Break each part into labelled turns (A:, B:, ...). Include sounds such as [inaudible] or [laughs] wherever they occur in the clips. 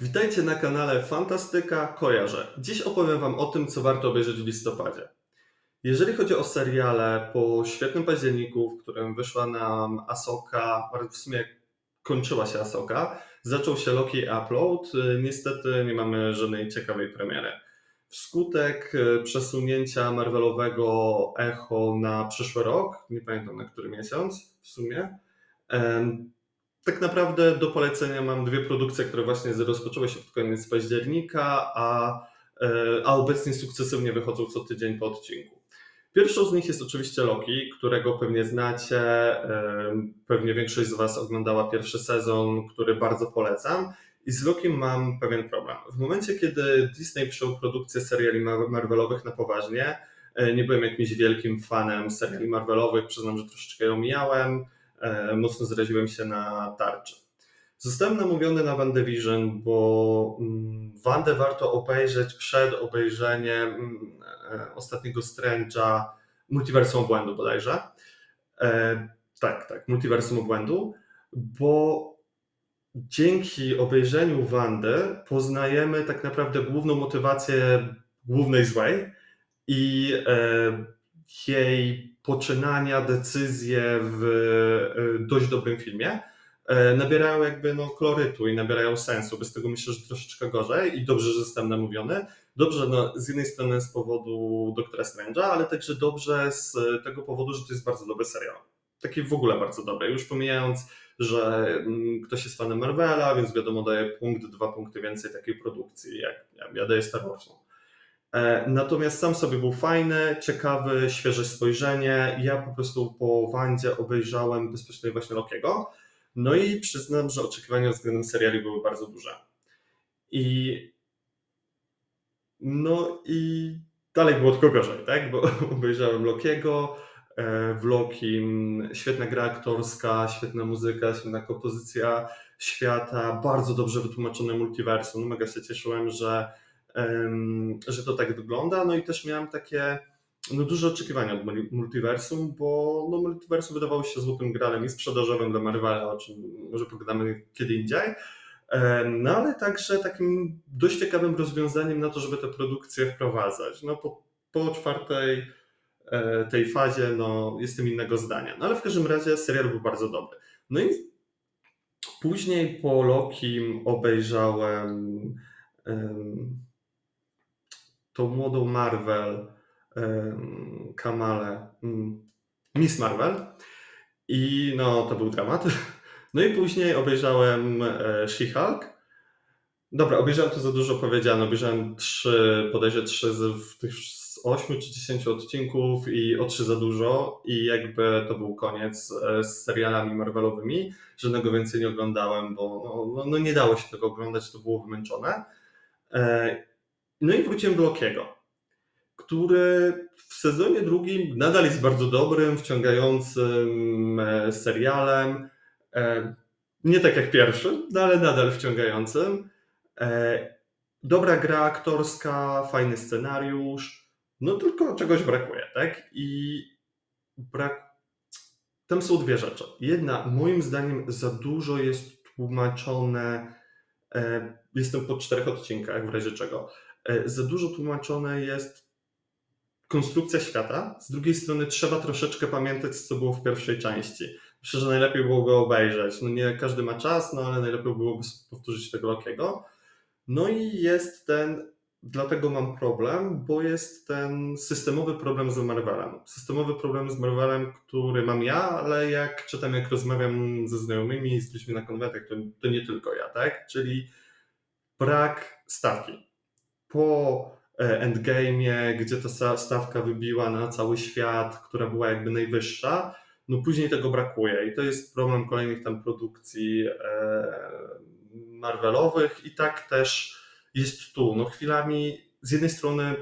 A: Witajcie na kanale Fantastyka Kojarzę. Dziś opowiem Wam o tym, co warto obejrzeć w listopadzie. Jeżeli chodzi o seriale, po świetnym październiku, w którym wyszła nam Asoka, w sumie kończyła się Asoka, zaczął się Loki Upload. Niestety nie mamy żadnej ciekawej premiery. Wskutek e, przesunięcia Marvelowego Echo na przyszły rok, nie pamiętam na który miesiąc w sumie, tak naprawdę do polecenia mam dwie produkcje, które właśnie rozpoczęły się pod koniec października, a, e, a obecnie sukcesywnie wychodzą co tydzień po odcinku. Pierwszą z nich jest oczywiście Loki, którego pewnie znacie. e, Pewnie większość z Was oglądała pierwszy sezon, który bardzo polecam. I z Loki mam pewien problem. W momencie, kiedy Disney przyjął produkcję seriali Mar- Marvelowych na poważnie, e, nie byłem jakimś wielkim fanem seriali Marvelowych, przyznam, że troszeczkę ją mijałem mocno zraziłem się na tarczy. Zostałem namówiony na WandaVision, bo mm, Wandę warto obejrzeć przed obejrzeniem mm, e, ostatniego Strange'a, Multiversum Obłędu bodajże. E, tak, tak, Multiversum Obłędu, bo dzięki obejrzeniu Wandy poznajemy tak naprawdę główną motywację głównej złej i e, jej poczynania, decyzje w e, dość dobrym filmie e, nabierają jakby no, kolorytu i nabierają sensu. Bez tego myślę, że troszeczkę gorzej i dobrze, że zostałem namówiony. Dobrze no, z jednej strony z powodu Doktora Strange'a, ale także dobrze z tego powodu, że to jest bardzo dobry serial. Taki w ogóle bardzo dobry. Już pomijając, że mm, ktoś jest fanem Marvela, więc wiadomo daje punkt, dwa punkty więcej takiej produkcji, jak ja, daję Star Warsom. E, Natomiast sam sobie był fajny, ciekawy, świeże spojrzenie. Ja po prostu po Wandzie obejrzałem bezpośrednio właśnie Lokiego. No i przyznam, że oczekiwania względem seriali były bardzo duże. I no i dalej było tylko gorzej, tak? Bo [laughs] obejrzałem Lokiego. e, W mm, świetna gra aktorska, świetna muzyka, świetna kompozycja świata, bardzo dobrze wytłumaczone multiversum. No mega się cieszyłem, że że to tak wygląda. No i też miałem takie no, duże oczekiwania od mul- multiversum, bo no, multiversum wydawało się złotym gralem i sprzedażowym dla Marvela, o czym może pogadamy kiedy indziej. No ale także takim dość ciekawym rozwiązaniem na to, żeby te produkcje wprowadzać. No po, po czwartej e, tej fazie no, jestem innego zdania. No ale w każdym razie serial był bardzo dobry. No i później po Lokim obejrzałem em, tą młodą Marvel, em, Kamalę, mm, Miss Marvel. I no, to był dramat. [laughs] No i później obejrzałem e, She-Hulk. Dobra, obejrzałem to za dużo powiedziane. Obejrzałem trzy, bodajże trzy z tych z ośmiu czy dziesięciu odcinków i o trzy za dużo. I jakby to był koniec e, z serialami Marvelowymi. Żadnego więcej nie oglądałem, bo no, no, no nie dało się tego oglądać, to było wymęczone. No i wróciłem do Lokiego, który w sezonie drugim nadal jest bardzo dobrym, wciągającym e, serialem. E, Nie tak jak pierwszy, no ale nadal wciągającym. E, Dobra gra aktorska, fajny scenariusz, no tylko czegoś brakuje, tak? I brak. Tam są dwie rzeczy. Jedna, moim zdaniem, za dużo jest tłumaczone. Jestem po czterech odcinkach, w razie czego. E, Za dużo tłumaczone jest konstrukcja świata. Z drugiej strony trzeba troszeczkę pamiętać, co było w pierwszej części. Myślę, że najlepiej byłoby obejrzeć. No nie każdy ma czas, no ale najlepiej byłoby powtórzyć tego Lokiego. No i jest ten, dlatego mam problem, bo jest ten systemowy problem z Marvelem. Systemowy problem z Marvelem, który mam ja, ale jak czytam, jak rozmawiam ze znajomymi, z ludźmi na konwentach, to, to nie tylko ja, tak? Czyli brak stawki. Po e, Endgame'ie, gdzie ta stawka wybiła na cały świat, która była jakby najwyższa, no później tego brakuje i to jest problem kolejnych tam produkcji e, Marvelowych i tak też jest tu. No chwilami z jednej strony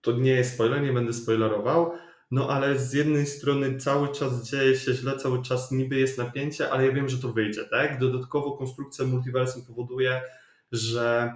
A: to nie jest spoiler, nie będę spoilerował, no ale z jednej strony cały czas dzieje się źle, cały czas niby jest napięcie, ale ja wiem, że to wyjdzie, tak? Dodatkowo konstrukcja multiversum powoduje, że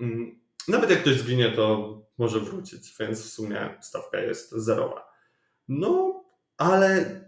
A: mm, nawet jak ktoś zginie, to może wrócić, więc w sumie stawka jest zerowa. No, ale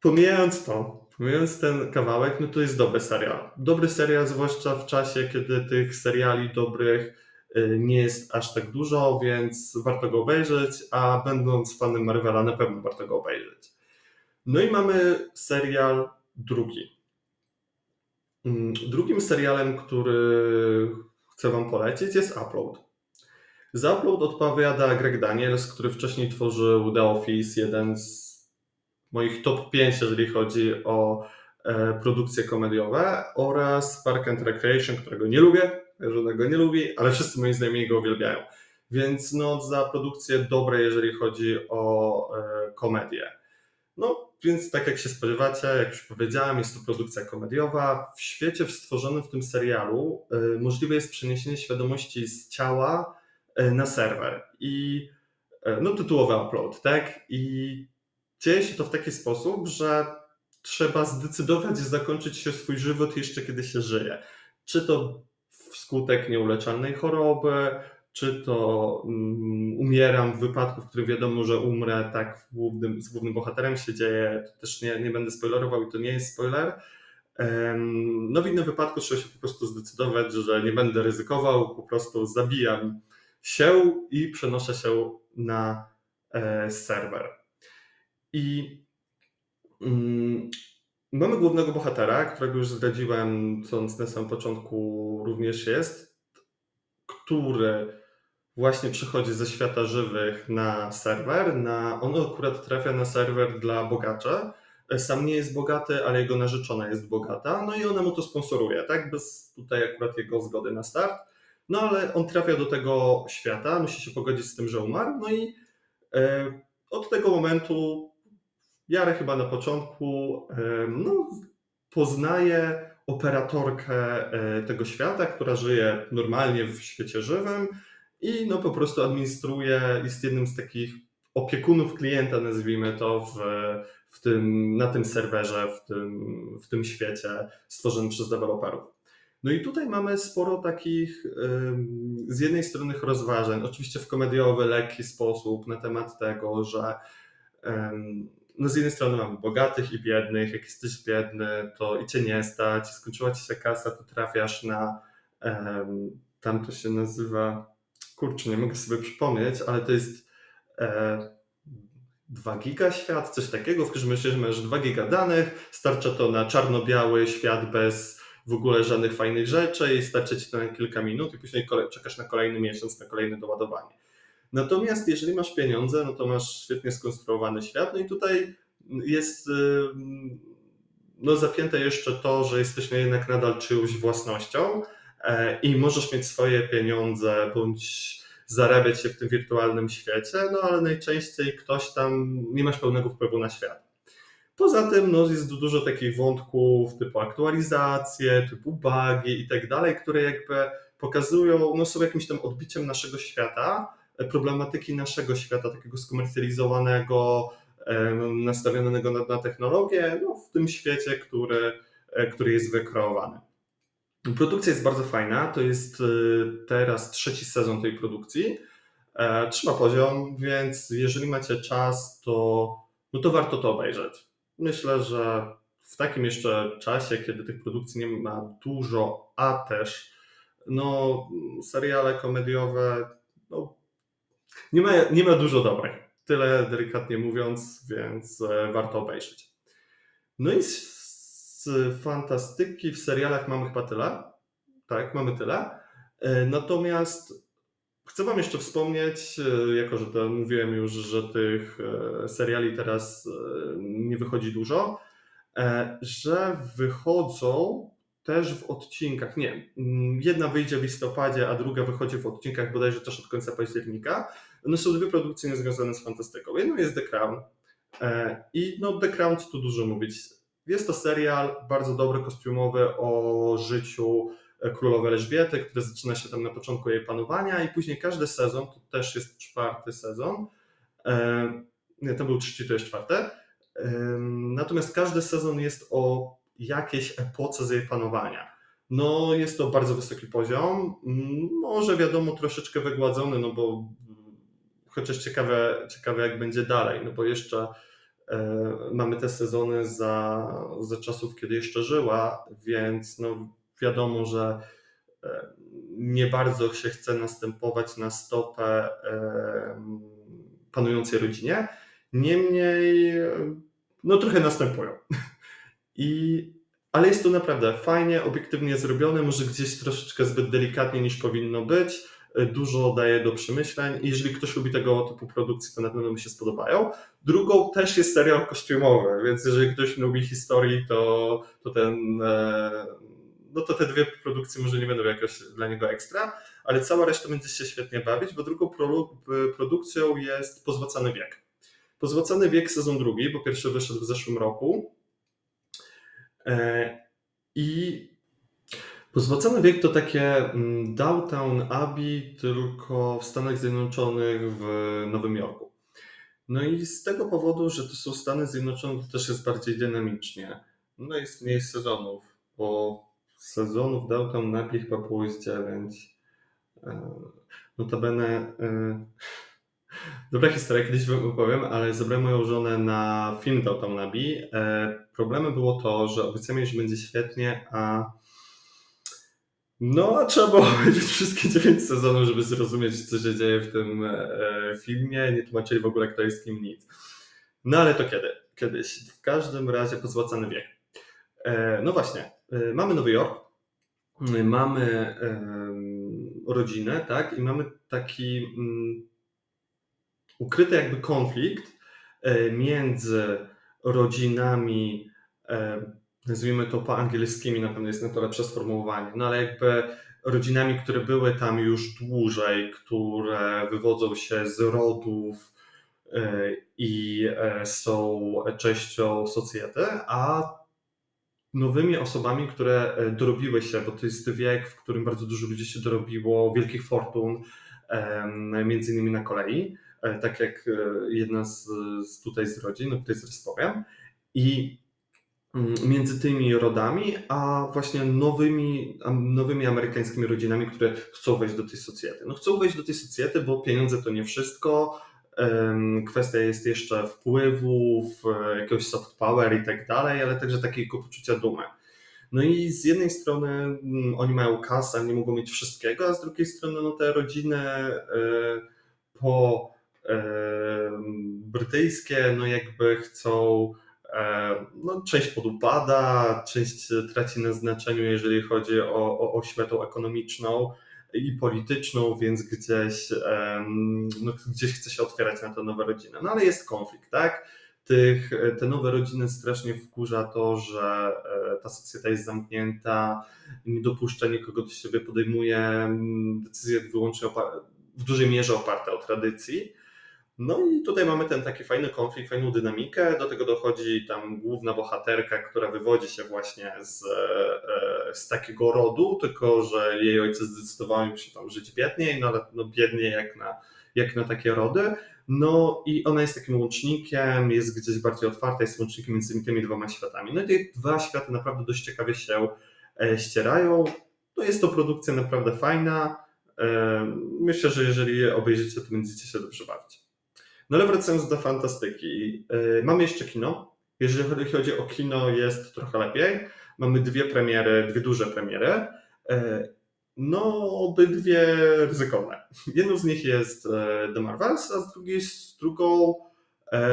A: pomijając to, Mówiąc ten kawałek, no to jest dobry serial. Dobry serial, zwłaszcza w czasie, kiedy tych seriali dobrych y, nie jest aż tak dużo, więc warto go obejrzeć, a będąc fanem Marvela na pewno warto go obejrzeć. No i mamy serial drugi. Mm, Drugim serialem, który chcę Wam polecić jest Upload. Za Upload odpowiada Greg Daniels, który wcześniej tworzył The Office, jeden z moich top 5, jeżeli chodzi o e, produkcje komediowe oraz Park and Recreation, którego nie lubię, żadnego nie lubi, ale wszyscy moi znajomi go uwielbiają. Więc no, za produkcje dobre, jeżeli chodzi o e, komedię. No, więc tak jak się spodziewacie, jak już powiedziałem, jest to produkcja komediowa. W świecie stworzonym w tym serialu e, możliwe jest przeniesienie świadomości z ciała e, na serwer. I e, no, tytułowy upload, tak? I dzieje się to w taki sposób, że trzeba zdecydować zakończyć się swój żywot jeszcze kiedy się żyje. Czy to wskutek nieuleczalnej choroby, czy to um, umieram w wypadku, w którym wiadomo, że umrę, tak głównym, z głównym bohaterem się dzieje, to też nie, nie będę spoilerował i to nie jest spoiler. No w innym wypadku trzeba się po prostu zdecydować, że nie będę ryzykował, po prostu zabijam się i przenoszę się na e, serwer. I mm, mamy głównego bohatera, którego już zdradziłem, co na samym początku również jest, który właśnie przychodzi ze świata żywych na serwer. Na, on akurat trafia na serwer dla bogaczy. Sam nie jest bogaty, ale jego narzeczona jest bogata, no i ona mu to sponsoruje, tak? Bez tutaj akurat jego zgody na start. No ale on trafia do tego świata, musi się pogodzić z tym, że umarł, no i e, od tego momentu Jarę chyba na początku no, poznaje operatorkę e, tego świata, która żyje normalnie w świecie żywym i no po prostu administruje, jest jednym z takich opiekunów klienta, nazwijmy to, w, w tym, na tym serwerze, w tym, w tym świecie stworzonym przez deweloperów. No i tutaj mamy sporo takich z jednej strony rozważań, oczywiście w komediowy, lekki sposób na temat tego, że no z jednej strony mamy bogatych i biednych, jak jesteś biedny, to i cię nie stać, skończyła ci się kasa, to trafiasz na, tam to się nazywa, kurczę, nie mogę sobie przypomnieć, ale to jest e, 2 giga świat, coś takiego, w każdym razie masz 2 giga danych, starcza to na czarno-biały świat bez w ogóle żadnych fajnych rzeczy i starcza ci to na kilka minut i później czekasz na kolejny miesiąc, na kolejne doładowanie. Natomiast jeżeli masz pieniądze, no to masz świetnie skonstruowany świat. No i tutaj jest y, no, zapięte jeszcze to, że jesteśmy jednak nadal czyjąś własnością i możesz mieć swoje pieniądze bądź zarabiać się w tym wirtualnym świecie, no ale najczęściej ktoś tam, nie masz pełnego wpływu na świat. Poza tym no, jest dużo takich wątków typu aktualizacje, typu bugi i tak dalej, które jakby pokazują, no są jakimś tam odbiciem naszego świata, problematyki naszego świata, takiego skomercjalizowanego, nastawionego na, na technologię, no, w tym świecie, który, e, który jest wykreowany. Produkcja jest bardzo fajna, to jest e, teraz trzeci sezon tej produkcji. E, trzyma poziom, więc jeżeli macie czas, to, no to warto to obejrzeć. Myślę, że w takim jeszcze czasie, kiedy tych produkcji nie ma dużo, a też no, seriale komediowe no, nie ma, nie ma dużo dobrych. Tyle delikatnie mówiąc, więc e, warto obejrzeć. No i z, fantastyki w serialach mamy chyba tyle. Tak, mamy tyle. E, natomiast chcę Wam jeszcze wspomnieć, e, jako że to mówiłem już, że tych seriali teraz nie wychodzi dużo, że wychodzą też w odcinkach, nie, mm, jedna wyjdzie w listopadzie, a druga wychodzi w odcinkach bodajże też od końca października. No są dwie produkcje związane z fantastyką. Jedną jest The Crown e, i no The Crown, co tu dużo mówić. Jest to serial bardzo dobry, kostiumowy o życiu e, królowej Elżbiety, który zaczyna się tam na początku jej panowania i później każdy sezon, to też jest czwarty sezon, e, nie, to był trzeci, to jest czwarty, natomiast każdy sezon jest o jakiejś epoce z jej panowania. No, jest to bardzo wysoki poziom. Może wiadomo, troszeczkę wygładzony, no bo chociaż ciekawe, ciekawe jak będzie dalej, no bo jeszcze e, mamy te sezony za, za czasów, kiedy jeszcze żyła, więc no wiadomo, że e, nie bardzo się chce następować na stopę e, panującej rodzinie. Niemniej, no trochę następują. [laughs] I, ale jest to naprawdę fajnie, obiektywnie zrobione, może gdzieś troszeczkę zbyt delikatnie niż powinno być. Dużo daje do przemyśleń i jeżeli ktoś lubi tego typu produkcji, to na pewno mi się spodobają. Drugą też jest serial kostiumowy, więc jeżeli ktoś lubi historii, to, to ten e, no to te dwie produkcje może nie będą jakoś dla niego ekstra, ale cała reszta będzie się świetnie bawić, bo drugą pro, produkcją jest Pozłacany Wiek. Pozłacany Wiek sezon drugi, bo pierwszy wyszedł w zeszłym roku. E, I Pozłacany Wiek to takie mm, Downtown Abbey, tylko w Stanach Zjednoczonych w Nowym Jorku. No i z tego powodu, że to są Stany Zjednoczone, to też jest bardziej dynamicznie. No jest mniej sezonów, bo sezonów Downtown Abbey chyba było z 9. E, notabene e, [laughs] dobra historia, kiedyś wam opowiem, ale zabrałem moją żonę na film Downtown Abbey. E, problemem było to, że obiecałem że będzie świetnie, a no, trzeba było [laughs] obejrzeć wszystkie dziewięć sezonów, żeby zrozumieć, co się dzieje w tym filmie. Nie tłumaczyli w ogóle, kto jest kim, nic. No ale to kiedy? Kiedyś. W każdym razie pozłacany wiek. No właśnie, mamy Nowy Jork, mamy rodzinę, tak, i mamy taki mm, ukryty jakby konflikt e, między rodzinami, nazwijmy to po angielskimi, na pewno jest na to lepsze sformułowanie, no ale jakby rodzinami, które były tam już dłużej, które wywodzą się z rodów e, i e, są częścią socjety, a nowymi osobami, które e, dorobiły się, bo to jest wiek, w którym bardzo dużo ludzi się dorobiło wielkich fortun, między innymi na kolei, tak jak jedna z, z tutaj z rodzin, o której zaraz powiem. I między tymi rodami, a właśnie nowymi, nowymi amerykańskimi rodzinami, które chcą wejść do tej socjety. No chcą wejść do tej socjety, bo pieniądze to nie wszystko, Kwestia jest jeszcze wpływów, e, jakiegoś soft power i tak dalej, ale także takiego poczucia dumy. No i z jednej strony mm, oni mają kasę, nie mogą mieć wszystkiego, a z drugiej strony no, te rodziny e, po brytyjskie no jakby chcą e, no, część podupada, część traci na znaczeniu, jeżeli chodzi o, o oświatę ekonomiczną i polityczną, więc gdzieś, no, gdzieś chce się otwierać na to nowe rodziny. No ale jest konflikt, tak? Tych, te nowe rodziny strasznie wkurza to, że e, ta socjeta jest zamknięta, nie dopuszcza nikogo do siebie, podejmuje decyzje wyłącznie w dużej mierze oparte o tradycji. No i tutaj mamy ten taki fajny konflikt, fajną dynamikę. Do tego dochodzi tam główna bohaterka, która wywodzi się właśnie z, e, z takiego rodu, tylko że jej ojciec zdecydował się tam żyć biedniej, no ale no biedniej jak na, jak na takie rody. No i ona jest takim łącznikiem, jest gdzieś bardziej otwarta, jest łącznikiem między tymi dwoma światami. No i te dwa światy naprawdę dość ciekawie się e, ścierają. No jest to produkcja naprawdę fajna. E, myślę, że jeżeli obejrzycie, to będziecie się dobrze bawić. No ale wracając do fantastyki. Y, mamy jeszcze kino. Jeżeli chodzi o kino, jest trochę lepiej. Mamy dwie premiery, dwie duże premiery. Y, no, obydwie ryzykowne. Jedną z nich jest y, The Marvels, a z drugiej, z drugą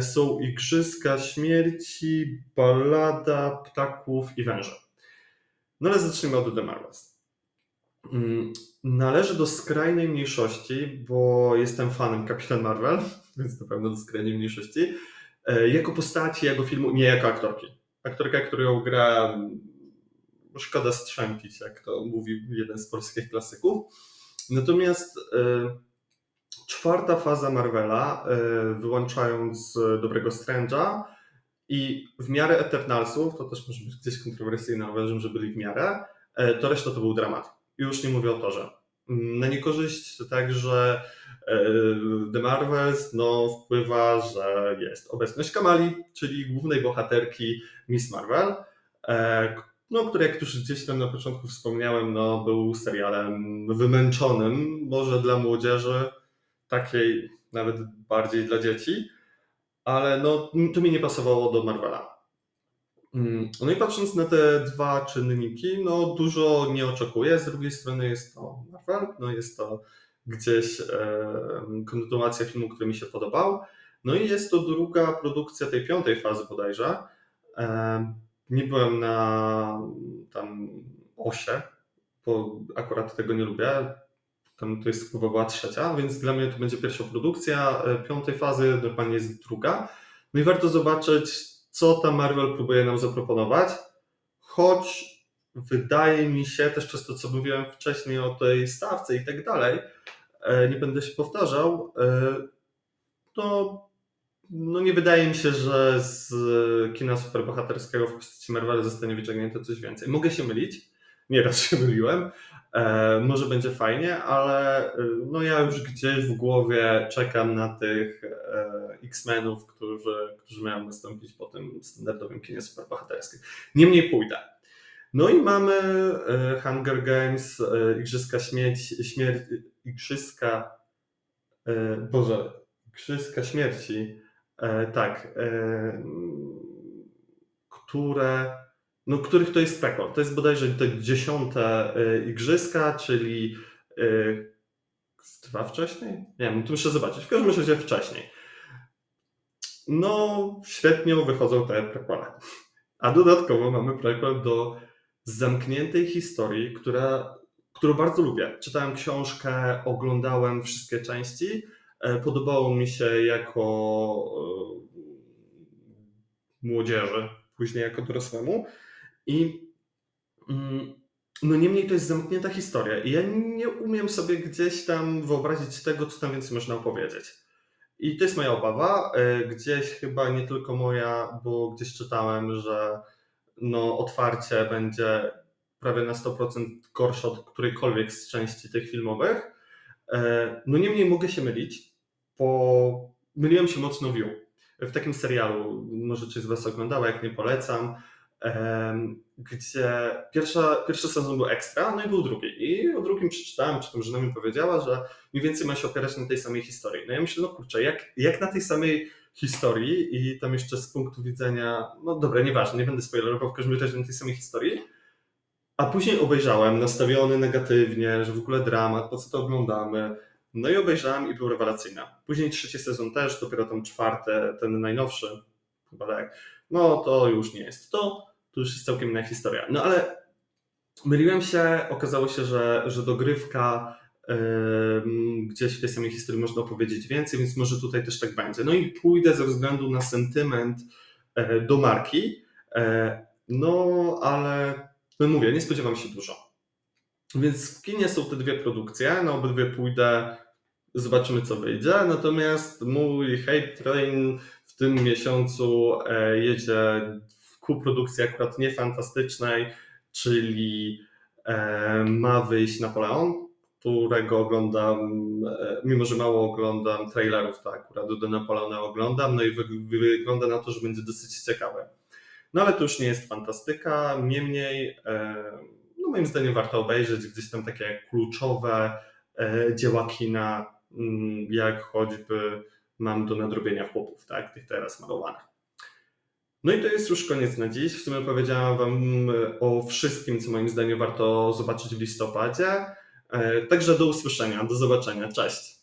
A: są Igrzyska Śmierci, Ballada Ptaków i Węży. No ale zacznijmy od The Marvels. Mm, należy do skrajnej mniejszości, bo jestem fanem Kapitan Marvel więc na pewno do skrajnej mniejszości. E, jako postaci, jako filmu, nie jako aktorki. Aktorka, którą gra, szkoda strzępić, jak to mówi jeden z polskich klasyków. Natomiast e, czwarta faza Marvela, e, wyłączając Dobrego Strange'a i w miarę Eternalsów, to też może być gdzieś kontrowersyjne, uważam, że byli w miarę, to reszta to był dramat. Już nie mówię o torze. Na niekorzyść także E, The Marvels no, wpływa, że jest obecność Kamali, czyli głównej bohaterki Miss Marvel, e, no, który jak już gdzieś tam na początku wspomniałem, no, był serialem wymęczonym, może dla młodzieży, takiej nawet bardziej dla dzieci. ale no, to mi nie pasowało do Marvela. Mm, No i patrząc na te dwa czynniki, no dużo nie oczekuję. Z drugiej strony jest to Marvel, no jest to gdzieś e, kontynuacja filmu, który mi się podobał. No i jest to druga produkcja tej piątej fazy bodajże. E, nie byłem na tam osie, bo akurat tego nie lubię. Tam to jest chyba była trzecia, więc dla mnie to będzie pierwsza produkcja e, piątej fazy, normalnie jest druga. No i warto zobaczyć, co ta Marvel próbuje nam zaproponować, choć wydaje mi się, też przez to, co mówiłem wcześniej o tej stawce i tak dalej, e, nie będę się powtarzał, e, to no nie wydaje mi się, że z kina superbohaterskiego w postaci Marvela zostanie wyciągnięte coś więcej. Mogę się mylić, nieraz się [laughs] myliłem, może będzie fajnie, ale e, no ja już gdzieś w głowie czekam na tych e, X-Menów, którzy, którzy mają nastąpić po tym standardowym kinie superbohaterskim. Niemniej pójdę. No i mamy e, Hunger Games, e, Igrzyska Śmierci, śmier Igrzyska, e, Boże, Igrzyska Śmierci, e, tak, e, które, no których to jest prequel. To jest bodajże te dziesiąte e, Igrzyska, czyli z dwa wcześniej? Nie wiem, tu muszę zobaczyć. W każdym razie wcześniej. No, świetnie wychodzą te prequele. A dodatkowo mamy prequel do zamkniętej historii, która, którą bardzo lubię. Czytałem książkę, oglądałem wszystkie części. E, Podobało mi się jako e, młodzieży, później jako dorosłemu. I mm, no niemniej to jest zamknięta historia i ja nie umiem sobie gdzieś tam wyobrazić tego, co tam więcej można opowiedzieć. I to jest moja obawa, e, gdzieś chyba nie tylko moja, bo gdzieś czytałem, że no otwarcie będzie prawie na 100% gorsze od którejkolwiek z części tych filmowych. E, No niemniej mogę się mylić, bo myliłem się mocno View. W takim serialu, może część z Was oglądała, jak nie polecam, gdzie pierwsza, pierwszy sezon był ekstra, no i był drugi. I o drugim przeczytałem, czy tam żona mi powiedziała, że mniej więcej ma się opierać na tej samej historii. No ja myślę, no kurczę, jak, jak na tej samej historii i tam jeszcze z punktu widzenia, no dobra, nieważne, nie będę spoilerował, w każdym razie na tej samej historii, a później obejrzałem, nastawiony negatywnie, że w ogóle dramat, po co to oglądamy. No i obejrzałem i był rewelacyjna. Później trzeci sezon też, dopiero ten czwarty, ten najnowszy, chyba tak. No to już nie jest to, to już jest całkiem inna historia. No ale myliłem się, okazało się, że, że dogrywka gdzieś w tej samej historii można opowiedzieć więcej, więc może tutaj też tak będzie. No i pójdę ze względu na sentyment e, do marki, e, no ale no mówię, nie spodziewam się dużo. Więc w kinie są te dwie produkcje, na obydwie pójdę, zobaczymy co wyjdzie. Natomiast mój Hate Train w tym miesiącu e, jedzie ku produkcji akurat niefantastycznej, czyli e, ma wyjść Napoleon, którego oglądam, e, mimo że mało oglądam trailerów, to akurat do Napoleona oglądam, no i wy, wy, wygląda na to, że będzie dosyć ciekawe. No ale to już nie jest fantastyka, niemniej no moim zdaniem warto obejrzeć gdzieś tam takie kluczowe dzieła kina, mm, jak choćby mam do nadrobienia chłopów, tak, tych teraz malowanych. No i to jest już koniec na dziś. W sumie powiedziałam Wam e, o wszystkim, co moim zdaniem warto zobaczyć w listopadzie. E, Także do usłyszenia, do zobaczenia, cześć.